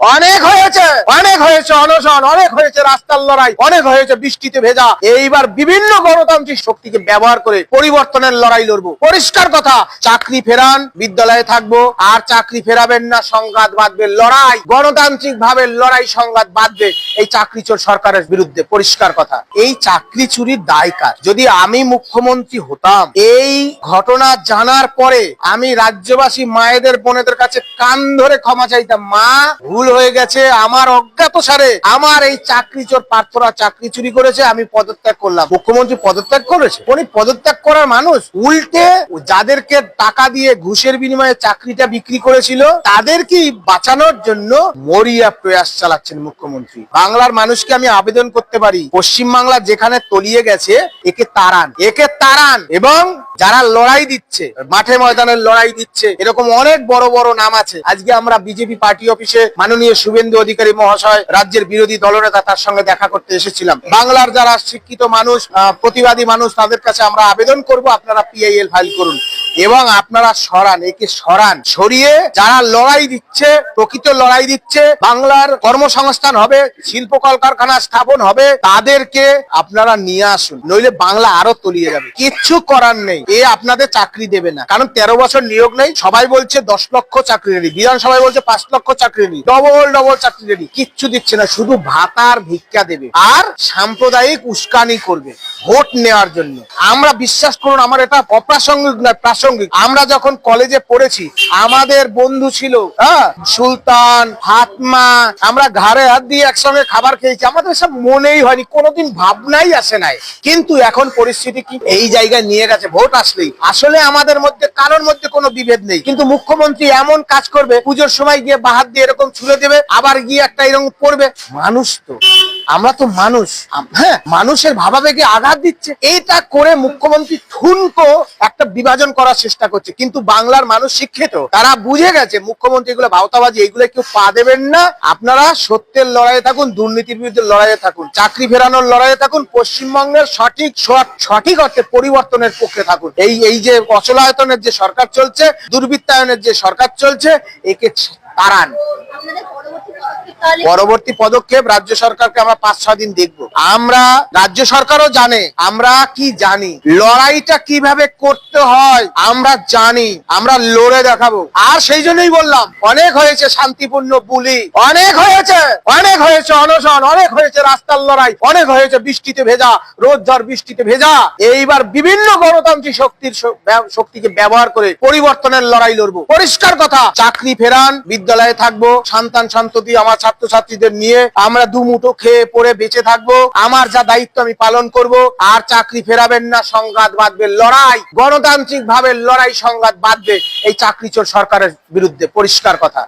অনেক হয়েছে অনেক হয়েছে অনশন, অনেক হয়েছে রাস্তার লড়াই, অনেক হয়েছে বৃষ্টিতে ভেজা। এইবার বিভিন্ন গণতান্ত্রিক শক্তিকে ব্যবহার করে পরিবর্তনের লড়াই লড়বো। পরিষ্কার কথা, চাকরি ফেরান, বিদ্যালয়ে থাকব, আর চাকরি ফেরাবেন না, সংঘাত বাঁধবে, লড়াই। গণতান্ত্রিক ভাবে লড়াই, সংঘাত বাঁধবে, এই চাকরি চোর সরকারের বিরুদ্ধে। পরিষ্কার কথা, এই চাকরি চুরির দায় কার? যদি আমি মুখ্যমন্ত্রী হতাম, এই ঘটনা জানার পরে আমি রাজ্যবাসী মায়েদের, বোনেদের কাছে কান ধরে ক্ষমা চাইতাম। মা, ভুল হয়ে গেছে, আমার অজ্ঞাত সারে আমার এই চাকরি চোর প্রার্থরা চাকরি চুরি করেছে, আমি পদত্যাগ করলাম। মুখ্যমন্ত্রী পদত্যাগ করেছে? উনি পদত্যাগ করার মানুষ। উল্টে যাদেরকে টাকা দিয়ে ঘুষের বিনিময়ে চাকরিটা বিক্রি করেছিল তাদেরকে বাঁচানোর জন্য মরিয়া প্রয়াস চালাচ্ছেন মুখ্যমন্ত্রী। বাংলার মানুষকে আমি আবেদন করতে পারি পশ্চিম বাংলা যেখানে তলিয়ে গেছে, একে তারান। একে তারান এবং যারা লড়াই দিচ্ছে, মাঠে ময়দানের লড়াই দিচ্ছে, এরকম অনেক বড় বড় নাম আছে। আজকে আমরা বিজেপি পার্টি অফিসে মাননীয় শুভেন্দু অধিকারী মহাশয়, রাজ্যের বিরোধী দলনেতা তার সঙ্গে দেখা করতে এসেছিলাম। বাংলার যারা শিক্ষিত মানুষ প্রতিবাদী মানুষ, তাদের কাছে আমরা আবেদন করব। আপনারা পিআইএল ফাইল করুন। এবং আপনারা সরান, একে সরান। সরিয়ে যারা লড়াই দিচ্ছে, প্রকৃত লড়াই দিচ্ছে, বাংলার কর্মসংস্থান হবে, শিল্প কলকারখানা স্থাপন হবে, তাদেরকে আপনারা নিয়ে আসুন, নইলে বাংলা আরও তলিয়ে যাবে। কিচ্ছু করার নেই, এ আপনাদের চাকরি দেবে না। কারণ তেরো বছর নিয়োগ নেই, সবাই বলছে দশ লক্ষ চাকরি রেডি। বিধানসভায় বলছে পাঁচ লক্ষ চাকরি রেডি। ডবল ডবল চাকরি রেডি, কিচ্ছু দিচ্ছে না, শুধু ভাতার ভিক্ষা দেবে। আর সাম্প্রদায়িক উস্কানি করবে, ভোট নেওয়ার জন্য। আমরা বিশ্বাস করুন, আমার এটা অপ্রাসঙ্গিক নয়, প্রাসঙ্গিক আমরা যখন কলেজে পড়েছি, আমাদের বন্ধু ছিল হ্যাঁ সুলতান হাতমা আমরা ঘাড়ে হাত দিয়ে একসঙ্গে খাবার খেয়েছি। আমাদের সব মনেই হয়নি, কোনোদিন ভাবনাই আসে নাই। কিন্তু এখন পরিস্থিতি কি? এই জায়গায় নিয়ে গেছে, ভোট আসলেই। আসলে আমাদের মধ্যে, কারোর মধ্যে কোনো বিভেদ নেই। কিন্তু মুখ্যমন্ত্রী এমন কাজ করবে, পুজোর সময় গিয়ে বাহাত দিয়ে এরকম ছুড়ে দেবে, আবার গিয়ে একটা এরকম করবে। মানুষ তো। আমরা তো মানুষ। হ্যাঁ মানুষের ভাবাবেগে আঘাত দিচ্ছে। এইটা করে মুখ্যমন্ত্রী ঠুনকো একটা বিভাজন করার চেষ্টা করছে। কিন্তু বাংলার মানুষ শিক্ষিত। তারা বুঝে গেছে, মুখ্যমন্ত্রী এগুলো ভাওতাবাজি এগুলো কেউ পা দেবেন না। আপনারা সত্যের লড়াইয়ে থাকুন, দুর্নীতির বিরুদ্ধে লড়াইয়ে থাকুন, চাকরি ফেরানোর লড়াইয়ে থাকুন, পশ্চিমবঙ্গের সঠিক সঠিক অর্থে পরিবর্তনের পক্ষে থাকুন। এই এই যে অচলায়তনের যে সরকার চলছে, দুর্বৃত্তায়নের যে সরকার চলছে, একে তাড়ান। পরবর্তী পদক্ষেপ রাজ্য সরকারকে আমরা পাঁচ, ছয় দিন দেখব। আমরা, রাজ্য সরকারও জানে, আমরা কি জানি, লড়াইটা কীভাবে করতে হয়, আমরা জানি, আমরা লড়ে দেখাবো। আর সেই জন্যই বললাম, অনেক হয়েছে শান্তিপূর্ণ বুলি, অনেক হয়েছে অনেক হয়েছে অনশন, অনেক হয়েছে রাস্তার লড়াই, অনেক হয়েছে বৃষ্টিতে ভেজা, রোদ ঝড় বৃষ্টিতে ভেজা। এইবার বিভিন্ন গণতান্ত্রিক শক্তির শক্তিকে ব্যবহার করে পরিবর্তনের লড়াই লড়বো। পরিষ্কার কথা, চাকরি ফেরান, বিদ্যালয়ে থাকব, সন্তান সন্ততি আমার ছাত্রছাত্রীদের নিয়ে আমরা দুমুঠো খেয়ে পড়ে বেঁচে থাকব, আমার যা দায়িত্ব আমি পালন করব, আর চাকরি ফেরাবেন না, সংঘাত বাঁধবে, লড়াই গণতান্ত্রিক ভাবে লড়াই, সংঘাত বাঁধবে, এই চাকরি চোর সরকারের বিরুদ্ধে, পরিষ্কার কথা।